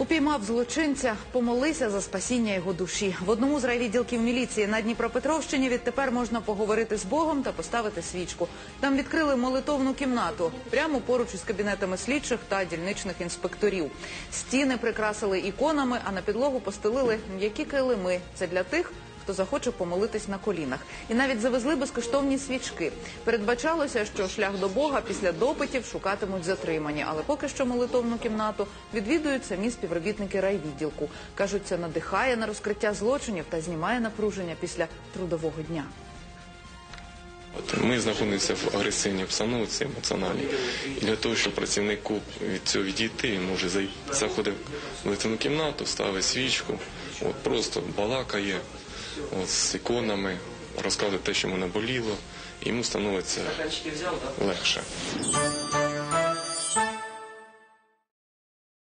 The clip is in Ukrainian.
Упіймав злочинця, помолися за спасіння його душі. В одному з райвідділків міліції на Дніпропетровщині відтепер можна поговорити з Богом та поставити свічку. Там відкрили молитовну кімнату прямо поруч із кабінетами слідчих та дільничних інспекторів. Стіни прикрасили іконами, а на підлогу постелили м'які килими. Це для тих. Хто захоче помолитись на колінах, і навіть завезли безкоштовні свічки. Передбачалося, що шлях до Бога після допитів шукатимуть затримані, але поки що молитовну кімнату відвідують самі співробітники райвідділку. кажуть, це надихає на розкриття злочинів та знімає напруження після трудового дня. От Ми знаходимося в агресивній обстановці емоціональній. І для того, щоб працівнику від цього відійти, він може заходив в молитвену кімнату, ставить свічку, от просто балакає от, з іконами, розказує те, що йому наболіло, і йому становиться легше.